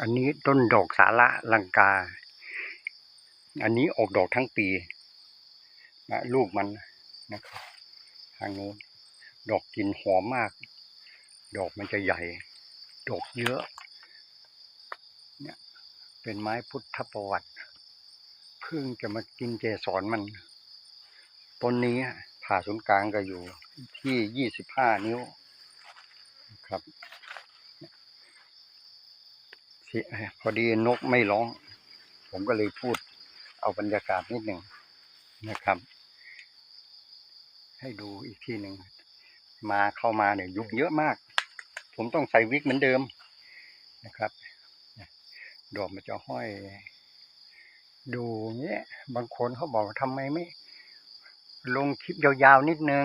อันนี้ต้นดอกสาระลังกา อันนี้ออกดอกทั้งปีนะลูกมันนะครับทางโน้นดอกกลิ่นหอมมาก ดอกมันจะใหญ่ ดอกเยอะ เนี่ยเป็นไม้พุทธประวัติ เพิ่งจะมากินเจสรมัน ต้นนี้ผ่าศูนย์กลางก็อยู่ที่ยี่สิบห้านิ้วครับ พอดีนกไม่ร้อง ผมก็เลยพูดเอาบรรยากาศนิดหนึ่งนะครับ ให้ดูอีกที่หนึ่งมาเข้ามาเนี่ยยุงเยอะมาก ผมต้องใส่วิกเหมือนเดิมนะครับดอกมันจะห้อย ดูเงี้ยบางคนเขาบอกว่าทำไมไม่ ลงคลิปยาวๆนิดนึง